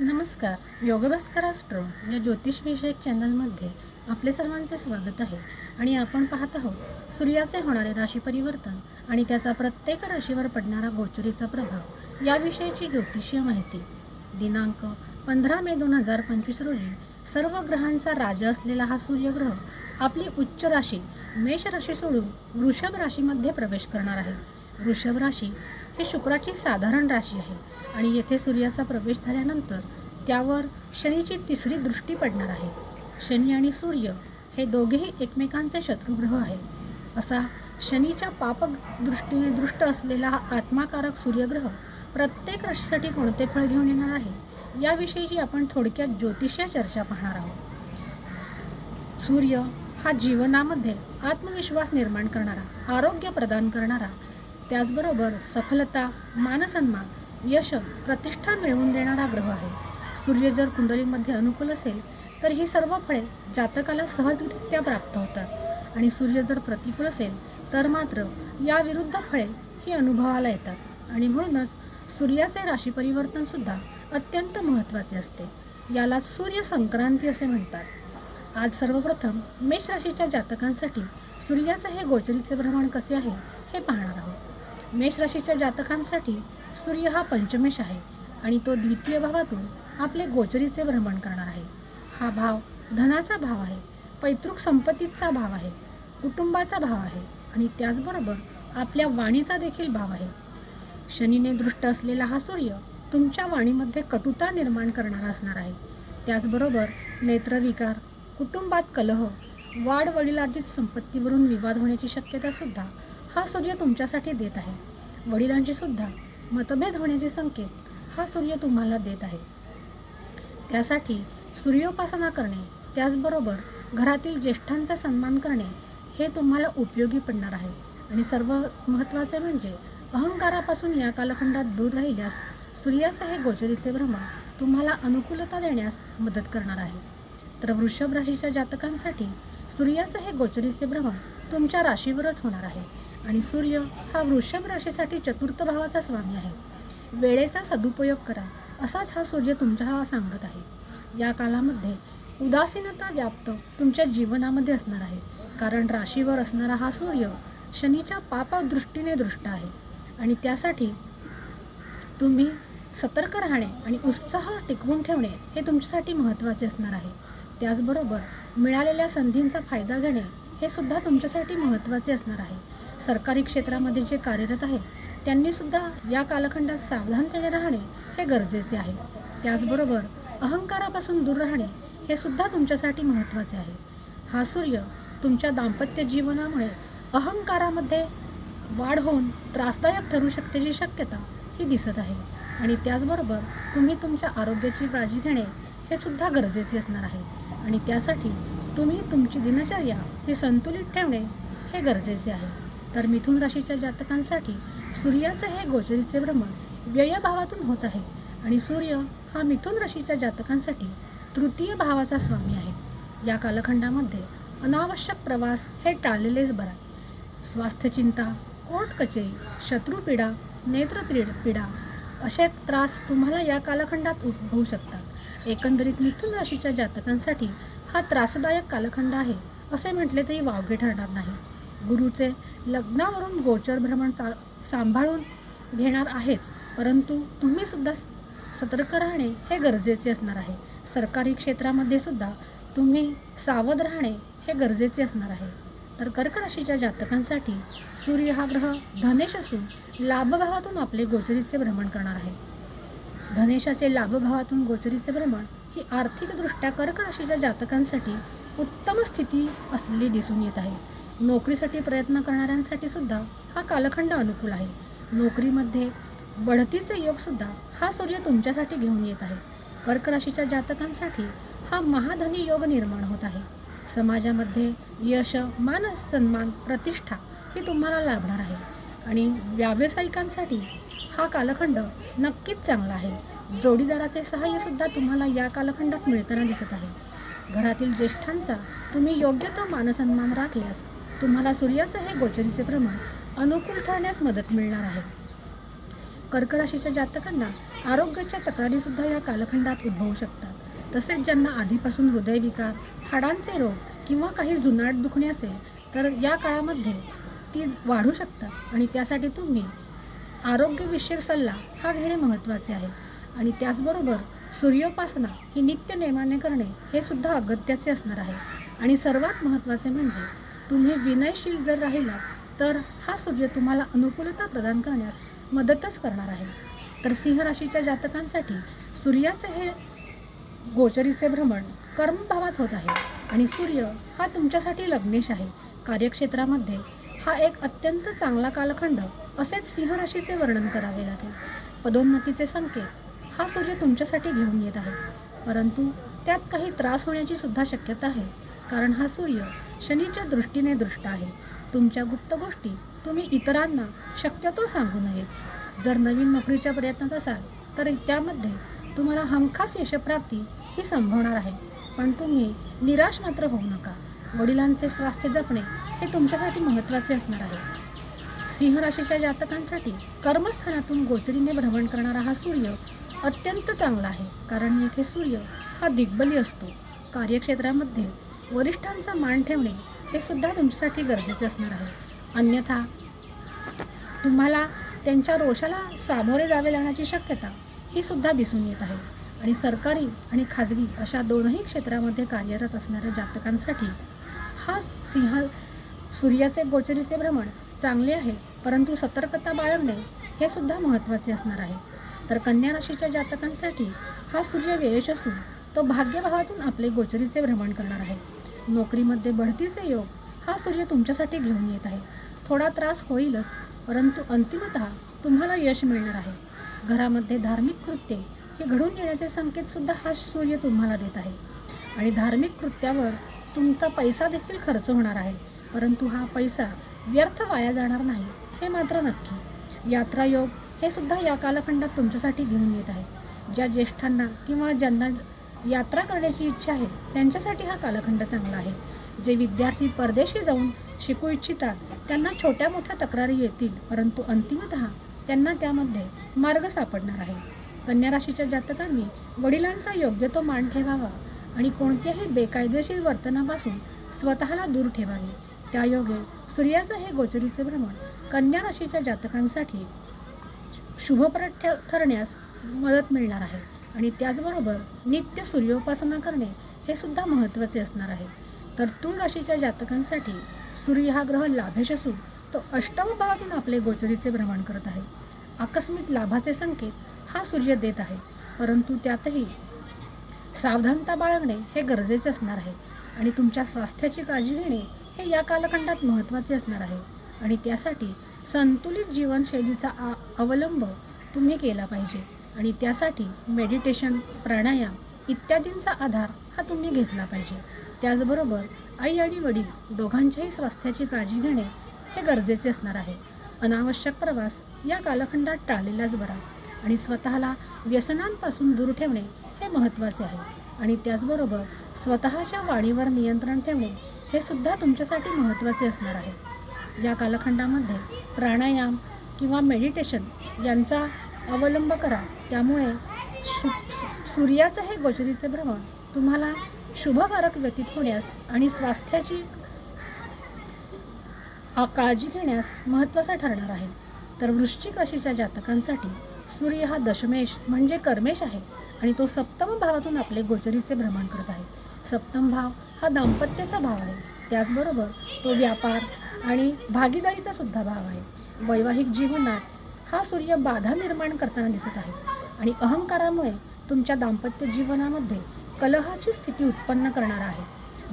नमस्कार. योगभास्करास्ट्रो या ज्योतिषविषयक चॅनलमध्ये आपले सर्वांचे स्वागत आहे. आणि आपण पाहत आहोत सूर्याचे होणारे राशी परिवर्तन आणि त्याचा प्रत्येक राशीवर पडणारा गोचरीचा प्रभाव याविषयीची ज्योतिषीय माहिती. दिनांक पंधरा मे दोन हजार पंचवीस रोजी सर्व ग्रहांचा राजा असलेला हा सूर्यग्रह आपली उच्च राशी मेष राशी सोडून वृषभ राशीमध्ये प्रवेश करणार आहे. वृषभ राशी ही शुक्राची साधारण राशी आहे. आणि येथे सूर्याचा प्रवेश झाल्यानंतर त्यावर शनीची तिसरी दृष्टी पडणार आहे. शनी आणि सूर्य हे दोघेही एकमेकांचे शत्रुग्रह आहे असा शनीच्या पाप दृष्टीने दृष्ट असलेला हा आत्माकारक सूर्यग्रह प्रत्येक राशीसाठी कोणते फळ घेऊन येणार आहे याविषयीची आपण थोडक्यात ज्योतिषीय चर्चा पाहणार आहोत. सूर्य हा जीवनामध्ये आत्मविश्वास निर्माण करणारा आरोग्य प्रदान करणारा त्याचबरोबर सफलता मानसन्मान यश प्रतिष्ठा मिळवून देणारा ग्रह आहे. सूर्य जर कुंडलीमध्ये अनुकूल असेल तर ही सर्व फळे जातकाला सहजरित्या प्राप्त होतात. आणि सूर्य जर प्रतिकूल असेल तर मात्र याविरुद्ध फळे ही अनुभवाला येतात. आणि म्हणूनच सूर्याचे राशी परिवर्तनसुद्धा अत्यंत महत्त्वाचे असते. याला सूर्य संक्रांती असे म्हणतात. आज सर्वप्रथम मेष राशीच्या जातकांसाठी सूर्याचे हे गोचरीचे भ्रमण कसे आहे हे पाहणार आहोत. मेष राशीच्या जातकांसाठी सूर्य हा पंचमेश आहे आणि तो द्वितीय भावातून आपले गोचरीचे भ्रमण करणार आहे. हा भाव धनाचा भाव आहे पैतृक संपत्तीचा भाव आहे कुटुंबाचा भाव आहे आणि त्याचबरोबर आपल्या वाणीचा देखील भाव आहे. शनीने दृष्ट असलेला हा सूर्य तुमच्या वाणीमध्ये कटुता निर्माण करणारा असणार आहे. त्याचबरोबर नेत्रविकार कुटुंबात कलह वाढ संपत्तीवरून विवाद होण्याची शक्यतासुद्धा हा सूर्य तुमच्यासाठी देत आहे. वडिलांची सुद्धा मतभेद होण्याचे संकेत हा सूर्य तुम्हाला देत आहे. त्यासाठी सूर्योपासना करणे त्याचबरोबर घरातील ज्येष्ठांचा सन्मान करणे हे तुम्हाला उपयोगी पडणार आहे. आणि सर्व महत्त्वाचे म्हणजे अहंकारापासून या कालखंडात दूर राहिल्यास सूर्याचे हे गोचरीचे भ्रमण तुम्हाला अनुकूलता देण्यास मदत करणार आहे. तर वृषभ राशीच्या जातकांसाठी सूर्याचे हे गोचरीचे भ्रमण तुमच्या राशीवरच होणार आहे. आणि सूर्य हा वृषभ राशीसाठी चतुर्थ भावाचा स्वामी आहे. वेळेचा सदुपयोग करा असाच हा सूर्य तुमच्या सांगत आहे. या कालामध्ये उदासीनता व्याप्त तुमच्या जीवनामध्ये असणार आहे. कारण राशीवर असणारा हा सूर्य शनीच्या पापदृष्टीने दृष्ट आहे. आणि त्यासाठी तुम्ही सतर्क राहणे आणि उत्साह टिकवून ठेवणे हे तुमच्यासाठी महत्त्वाचे असणार आहे. त्याचबरोबर मिळालेल्या संधींचा फायदा घेणे हे सुद्धा तुमच्यासाठी महत्त्वाचे असणार आहे. सरकारी क्षेत्रामध्ये जे कार्यरत आहे त्यांनीसुद्धा या कालखंडात सावधानतेने राहणे हे गरजेचे आहे. त्याचबरोबर अहंकारापासून दूर राहणे हे सुद्धा तुमच्यासाठी महत्त्वाचे आहे. हा सूर्य तुमच्या दाम्पत्य जीवनामुळे अहंकारामध्ये वाढ होऊन त्रासदायक ठरू शकतेची शक्यता ही दिसत आहे. आणि त्याचबरोबर तुम्ही तुमच्या आरोग्याची काळजी घेणे हे सुद्धा गरजेचे असणार आहे. आणि त्यासाठी तुम्ही तुमची दिनचर्या ही संतुलित ठेवणे हे गरजेचे आहे. तर मिथुन राशीच्या जातकांसाठी सूर्याचं हे गोचरीचे भ्रमण व्ययभावातून होत आहे. आणि सूर्य हा मिथुन राशीच्या जातकांसाठी तृतीय भावाचा स्वामी आहे. या कालखंडामध्ये अनावश्यक प्रवास हे टाळलेलेच बरा. स्वास्थ्य चिंता कोर्ट कचेरी शत्रुपीडा नेत्रपीड पीडा असे त्रास तुम्हाला या कालखंडात उद्भवू शकतात. एकंदरीत मिथुन राशीच्या जातकांसाठी हा त्रासदायक कालखंड आहे असे म्हटले तरी वावगे ठरणार नाही. गुरुचे लग्नावरून गोचर भ्रमण चा सांभाळून घेणार आहेच परंतु तुम्ही सुद्धा सतर्क राहणे हे गरजेचे असणार आहे. सरकारी क्षेत्रामध्ये सुद्धा तुम्ही सावध राहणे हे गरजेचे असणार आहे. तर कर्क राशीच्या जातकांसाठी सूर्य हा ग्रह धनेश असून लाभभावातून आपले गोचरीचे भ्रमण करणार आहे. धनेशाचे लाभभावातून गोचरीचे भ्रमण ही आर्थिकदृष्ट्या कर्क राशीच्या जातकांसाठी उत्तम स्थिती असलेली दिसून येत आहे. नोकरीसाठी प्रयत्न करणाऱ्यांसाठी सुद्धा हा कालखंड अनुकूल आहे. नोकरीमध्ये बढतीचे योगसुद्धा हा सूर्य तुमच्यासाठी घेऊन येत आहे. कर्क राशीच्या जातकांसाठी हा महाधनी योग निर्माण होत आहे. समाजामध्ये यश मान सन्मान प्रतिष्ठा ही तुम्हाला लाभणार आहे. आणि व्यावसायिकांसाठी हा कालखंड नक्कीच चांगला आहे. जोडीदाराचे सहाय्यसुद्धा तुम्हाला या कालखंडात मिळताना दिसत आहे. घरातील ज्येष्ठांचा तुम्ही योग्य तो मानसन्मान राखल्यास तुम्हाला सूर्याचं हे गोचरीचे प्रमाण अनुकूल ठरण्यास मदत मिळणार आहे. कर्क राशीच्या जातकांना आरोग्याच्या तक्रारीसुद्धा या कालखंडात उद्भवू शकतात. तसेच ज्यांना आधीपासून हृदयविकार हाडांचे रोग किंवा काही जुनाट दुखणे असेल तर या काळामध्ये ती वाढू शकतात आणि त्यासाठी तुम्ही आरोग्यविषयक सल्ला हा घेणे महत्त्वाचे आहे. आणि त्याचबरोबर सूर्योपासना ही नित्य नेमाने करणे हे सुद्धा अगत्याचे असणार आहे. आणि सर्वात महत्त्वाचे म्हणजे तुम्ही विनयशील जर राहिला तर हा सूर्य तुम्हाला अनुकूलता प्रदान करण्यास मदतच करणार आहे. तर सिंह राशीच्या जातकांसाठी सूर्याचे हे गोचरीचे भ्रमण कर्मभावात होत आहे आणि सूर्य हा तुमच्यासाठी लग्नेश आहे. कार्यक्षेत्रामध्ये हा एक अत्यंत चांगला कालखंड असेच सिंह राशीचे वर्णन करावे लागेल. पदोन्नतीचे संकेत हा सूर्य तुमच्यासाठी घेऊन येत आहे. परंतु त्यात काही त्रास होण्याची सुद्धा शक्यता आहे कारण हा सूर्य शनीच्या दृष्टीने दृष्ट आहे. तुमच्या गुप्त गोष्टी तुम्ही इतरांना शक्यतो सांगू नये. जर नवीन नोकरीच्या प्रयत्नात असाल तर त्यामध्ये तुम्हाला हमखास यशप्राप्ती ही संभवणार आहे. पण तुम्ही निराश मात्र होऊ नका. वडिलांचे स्वास्थ्य जपणे हे तुमच्यासाठी महत्त्वाचे असणार आहे. सिंह राशीच्या जातकांसाठी कर्मस्थानातून गोचरीने भ्रमण करणारा हा सूर्य अत्यंत चांगला आहे. कारण येथे सूर्य हा दिग्बली असतो. कार्यक्षेत्रामध्ये वरिष्ठांचा मान ठेवणे हे सुद्धा तुमच्यासाठी गरजेचे असणार आहे. अन्यथा तुम्हाला त्यांच्या रोषाला सामोरे जावे लागण्याची शक्यता ही सुद्धा दिसून येत आहे. आणि सरकारी आणि खाजगी अशा दोनही क्षेत्रामध्ये कार्यरत असणाऱ्या जातकांसाठी हा सिंह सूर्याचे गोचरीचे भ्रमण चांगले आहे परंतु सतर्कता बाळगणे हे सुद्धा महत्त्वाचे असणार आहे. तर कन्या राशीच्या जातकांसाठी हा सूर्य वेळेश असून तो भाग्यभावातून आपले गोचरीचे भ्रमण करणार आहे. नोकरीमध्ये बढतीचे योग हा सूर्य तुमच्यासाठी घेऊन येत आहे. थोडा त्रास होईलच परंतु अंतिमतः तुम्हाला यश मिळणार आहे. घरामध्ये धार्मिक कृत्ये हे घडून येण्याचे संकेतसुद्धा हा सूर्य तुम्हाला देत आहे. आणि धार्मिक कृत्यावर तुमचा पैसा देखील खर्च होणार आहे परंतु हा पैसा व्यर्थ वाया जाणार नाही हे मात्र नक्की. यात्रा योग हे सुद्धा या कालखंडात तुमच्यासाठी घेऊन येत आहे. ज्या ज्येष्ठांना किंवा ज्यांना यात्रा करण्याची इच्छा आहे त्यांच्यासाठी हा कालखंड चांगला आहे. जे विद्यार्थी परदेशी जाऊन शिकू इच्छितात त्यांना छोट्या मोठ्या तक्रारी येतील परंतु अंतिमतः त्यांना त्यामध्ये मार्ग सापडणार आहे. कन्या राशीच्या जातकांनी वडिलांचा योग्य तो मान ठेवावा आणि कोणत्याही बेकायदेशीर वर्तनापासून स्वतःला दूर ठेवावे. त्यायोगे सूर्याचं हे गोचरीचे भ्रमण कन्या राशीच्या जातकांसाठी शुभप्रद ठरण्यास मदत मिळणार आहे. आणि त्याचबरोबर नित्य सूर्योपासना करणे हे सुद्धा महत्त्वाचे असणार आहे. तर तूळ राशीच्या जातकांसाठी सूर्य हा ग्रह लाभेश असून तो अष्टम भावातून आपले गोचरीचे भ्रमण करत आहे. आकस्मिक लाभाचे संकेत हा सूर्य देत आहे. परंतु त्यातही सावधानता बाळगणे हे गरजेचे असणार आहे आणि तुमच्या स्वास्थ्याची काळजी घेणे हे या कालखंडात महत्त्वाचे असणार आहे. आणि त्यासाठी संतुलित जीवनशैलीचा आ अवलंब तुम्ही केला पाहिजे. आणि त्यासाठी मेडिटेशन प्राणायाम इत्यादींचा आधार हा तुम्ही घेतला पाहिजे. त्याचबरोबर आई आणि वडील दोघांच्याही स्वास्थ्याची काळजी घेणे हे गरजेचे असणार आहे. अनावश्यक प्रवास या कालखंडात टाळलेलाच बरा आणि स्वतःला व्यसनांपासून दूर ठेवणे हे महत्त्वाचे आहे. आणि त्याचबरोबर स्वतःच्या वाणीवर नियंत्रण ठेवणे हे सुद्धा तुमच्यासाठी महत्त्वाचे असणार आहे. या कालखंडामध्ये प्राणायाम किंवा मेडिटेशन यांचा अवलंब करा. त्यामुळे शु सूर्याचं हे गोचरीचे भ्रमण तुम्हाला शुभकारक व्यतीत होण्यास आणि स्वास्थ्याची काळजी घेण्यास महत्त्वाचा ठरणार आहे. तर वृश्चिक राशीच्या जातकांसाठी सूर्य हा दशमेश म्हणजे कर्मेश आहे आणि तो सप्तम भावातून आपले गोचरीचे भ्रमण करत आहे. सप्तम भाव हा दाम्पत्याचा भाव आहे. त्याचबरोबर तो व्यापार आणि भागीदारीचा सुद्धा भाव आहे. वैवाहिक जीवनात हा सूर्य बाधा निर्माण करताना दिसत आहे. आणि अहंकारामुळे तुमच्या दाम्पत्य जीवनामध्ये कलहाची स्थिती उत्पन्न करणार आहे.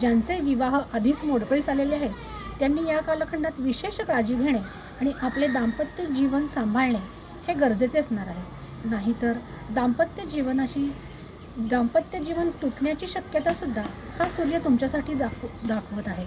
ज्यांचे विवाह आधीच मोडकळीस आलेले आहेत त्यांनी या कालखंडात विशेष काळजी घेणे आणि आपले दाम्पत्य जीवन सांभाळणे हे गरजेचे असणार आहे. नाहीतर दाम्पत्य जीवनाशी दाम्पत्य जीवन तुटण्याची शक्यतासुद्धा हा सूर्य तुमच्यासाठी दाखव दाखवत आहे.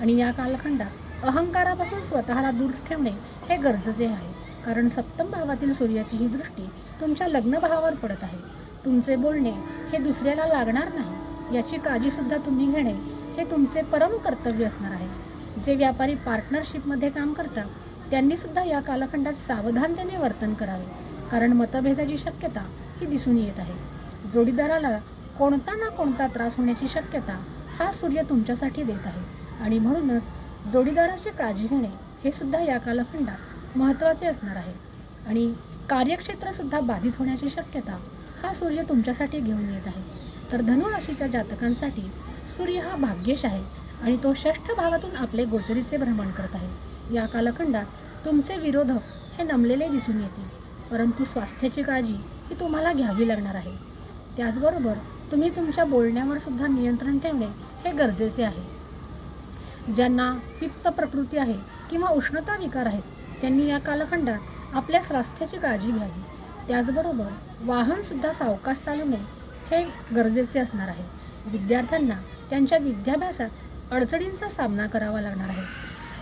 आणि या कालखंडात अहंकारापासून स्वतःला दूर ठेवणे हे गरजेचे आहे. कारण सप्तम भावातील सूर्याची ही दृष्टी तुमच्या लग्न भावावर पडत आहे. तुमचे बोलणे हे दुसऱ्याला लागणार नाही. याची काळजीसुद्धा तुम्ही घेणे हे तुमचे परम कर्तव्य असणार आहे. जे व्यापारी पार्टनरशिपमध्ये काम करतात त्यांनीसुद्धा या कालखंडात सावधानतेने वर्तन करावे. कारण मतभेदाची शक्यता ही दिसून येत आहे. जोडीदाराला कोणता ना कोणता त्रास होण्याची शक्यता हा सूर्य तुमच्यासाठी देत आहे. आणि म्हणूनच जोडीदाराची काळजी घेणे हे सुद्धा या कालखंडात महत्त्वाचे असणार आहे. आणि कार्यक्षेत्रसुद्धा बाधित होण्याची शक्यता हा सूर्य तुमच्यासाठी घेऊन येत आहे. तर धनुराशीच्या जातकांसाठी सूर्य हा भाग्येश आहे आणि तो षष्ठ भावातून आपले गोचरीचे भ्रमण करत आहे. या कालखंडात तुमचे विरोधक हे नमलेले दिसून येतील. परंतु स्वास्थ्याची काळजी ही तुम्हाला घ्यावी लागणार आहे. त्याचबरोबर तुम्ही तुमच्या बोलण्यावर सुद्धा नियंत्रण ठेवणे हे गरजेचे आहे. ज्यांना पित्त प्रकृती आहे किंवा उष्णता विकार आहेत त्यांनी या कालखंडात आपल्या स्वास्थ्याची काळजी घ्यावी. त्याचबरोबर वाहनसुद्धा सावकाश चालवणे हे गरजेचे असणार आहे. विद्यार्थ्यांना त्यांच्या विद्याभ्यासात अडचणींचा सामना करावा लागणार आहे.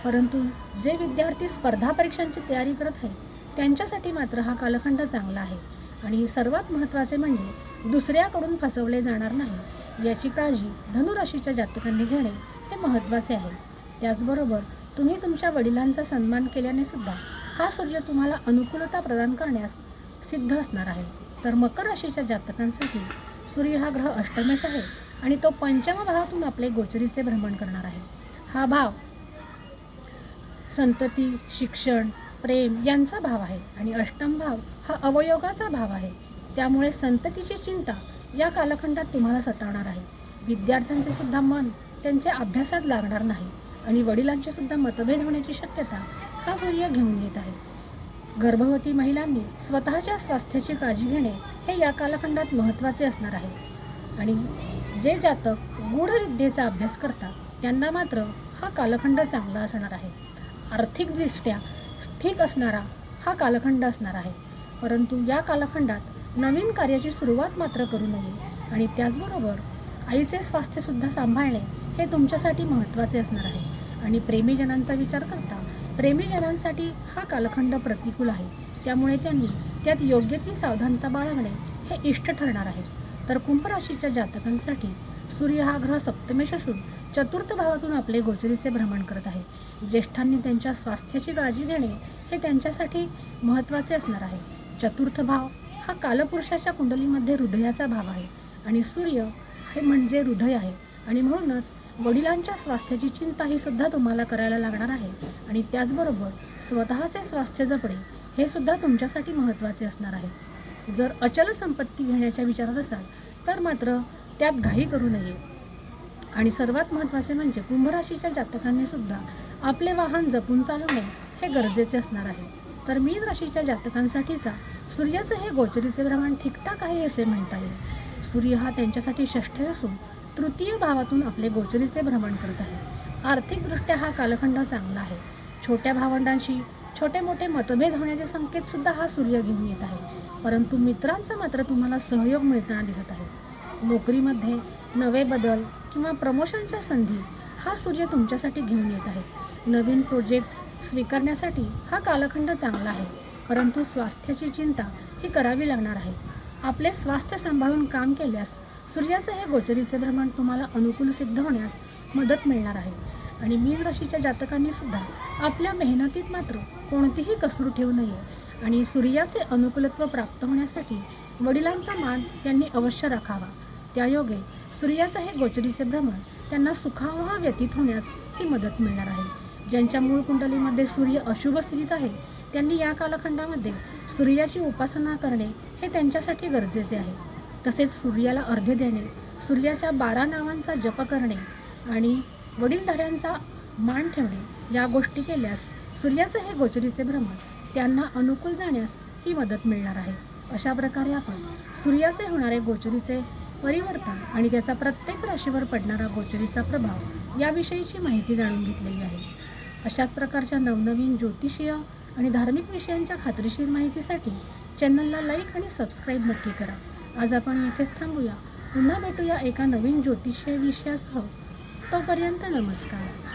परंतु जे विद्यार्थी स्पर्धा परीक्षांची तयारी करत आहेत त्यांच्यासाठी मात्र हा कालखंड चांगला आहे. आणि सर्वात महत्त्वाचे म्हणजे दुसऱ्याकडून फसवले जाणार नाही याची काळजी धनुराशीच्या जातकांनी घेणे हे महत्त्वाचे आहे. त्याचबरोबर तुम्ही तुमच्या वडिलांचा सन्मान केल्याने सुद्धा हा सूर्य तुम्हाला अनुकूलता प्रदान करण्यास सिद्ध असणार आहे. तर मकर राशीच्या जातकांसाठी सूर्य हा ग्रह अष्टमेश आहे आणि तो पंचम भावातून आपले गोचरीचे भ्रमण करणार आहे. हा भाव संतती शिक्षण प्रेम यांचा भाव आहे आणि अष्टम भाव हा अवयोगाचा भाव आहे. त्यामुळे संततीची चिंता या कालखंडात तुम्हाला सतावणार आहे. विद्यार्थ्यांचे सुद्धा मन त्यांच्या अभ्यासात लागणार नाही. आणि वडिलांचे सुद्धा मतभेद होण्याची शक्यता हा सूर्य घेऊन येत आहे. गर्भवती महिलांनी स्वतःच्या स्वास्थ्याची काळजी घेणे हे या कालखंडात महत्त्वाचे असणार आहे. आणि जे जातक गूढविद्येचा अभ्यास करतात त्यांना मात्र हा कालखंड चांगला असणार आहे. आर्थिकदृष्ट्या ठीक असणारा हा कालखंड असणार आहे. परंतु या कालखंडात नवीन कार्याची सुरुवात मात्र करू नये आणि त्याचबरोबर आईचे स्वास्थ्यसुद्धा सांभाळणे हे तुमच्यासाठी महत्त्वाचे असणार आहे. आणि प्रेमीजनांचा विचार करता प्रेमीजनांसाठी हा कालखंड प्रतिकूल आहे. त्यामुळे त्यांनी त्यात योग्य ती सावधानता बाळगणे हे इष्ट ठरणार आहे. तर कुंभराशीच्या जातकांसाठी सूर्य हा ग्रह सप्तमेश असून चतुर्थ भावातून आपले गोचरीचे भ्रमण करत आहे. ज्येष्ठांनी त्यांच्या स्वास्थ्याची काळजी घेणे हे त्यांच्यासाठी महत्त्वाचे असणार आहे. चतुर्थ भाव हा कालपुरुषाच्या कुंडलीमध्ये हृदयाचा भाव आहे आणि सूर्य हे म्हणजे हृदय आहे. आणि म्हणूनच वडिलांच्या स्वास्थ्याची चिंता ही सुद्धा तुम्हाला करायला लागणार आहे. आणि त्याचबरोबर स्वतःचे स्वास्थ्य जपणे हे सुद्धा तुमच्यासाठी महत्त्वाचे असणार आहे. जर अचल संपत्ती घेण्याच्या विचारात असाल तर मात्र त्यात घाई करू नये. आणि सर्वात महत्त्वाचे म्हणजे कुंभराशीच्या जातकांनी सुद्धा आपले वाहन जपून चालवणे हे गरजेचे असणार आहे. तर मीन राशीच्या जातकांसाठीचा सूर्याचं हे गोचरीचे प्रमाण ठीकठाक आहे असे म्हणता येईल. सूर्य हा त्यांच्यासाठी षष्ठ असून तृतीय भावातून आपले गोचरीचे भ्रमण करत आहे. आर्थिकदृष्ट्या हा कालखंड चांगला आहे. छोट्या भावंडांशी छोटे मोठे मतभेद होण्याचे संकेत सुद्धा हा सूर्य घेऊन येत आहे. परंतु मित्रांचा मात्र तुम्हाला सहयोग मिळताना दिसत आहे. नोकरीमध्ये नवे बदल किंवा प्रमोशनच्या संधी हा सूर्य तुमच्यासाठी घेऊन येत आहे. नवीन प्रोजेक्ट स्वीकारण्यासाठी हा कालखंड चांगला आहे. परंतु स्वास्थ्याची चिंता ही करावी लागणार आहे. आपले स्वास्थ्य सांभाळून काम केल्यास सूर्याचं हे गोचरीचे भ्रमण तुम्हाला अनुकूल सिद्ध होण्यास मदत मिळणार आहे. आणि मीन राशीच्या जातकांनी सुद्धा आपल्या मेहनतीत मात्र कोणतीही कसरू ठेवू नये. आणि सूर्याचे अनुकूलत्व प्राप्त होण्यासाठी वडिलांचा मान त्यांनी अवश्य राखावा. त्यायोगे सूर्याचं हे गोचरीचे भ्रमण त्यांना सुखावह व्यतीत होण्यास ही मदत मिळणार आहे. ज्यांच्या मूळ कुंडलीमध्ये सूर्य अशुभ स्थितीत आहे त्यांनी या कालखंडामध्ये सूर्याची उपासना करणे हे त्यांच्यासाठी गरजेचे आहे. तसेच सूर्याला अर्ध्य देणे सूर्याच्या बारा नावांचा जप करणे आणि वडीलधाऱ्यांचा मान ठेवणे या गोष्टी केल्यास सूर्याचं हे गोचरीचे भ्रमण त्यांना अनुकूल जाण्यास ही मदत मिळणार आहे. अशा प्रकारे आपण सूर्याचे होणारे गोचरीचे परिवर्तन आणि त्याचा प्रत्येक राशीवर पडणारा गोचरीचा प्रभाव याविषयीची माहिती जाणून घेतलेली आहे. अशाच प्रकारच्या नवनवीन ज्योतिषीय आणि धार्मिक विषयांच्या खात्रीशीर माहितीसाठी चॅनलला लाईक आणि सबस्क्राईब नक्की करा. आज आपण इथेच थांबूया. पुन्हा भेटूया एका नवीन ज्योतिषीय विषयासह तोपर्यंत नमस्कार.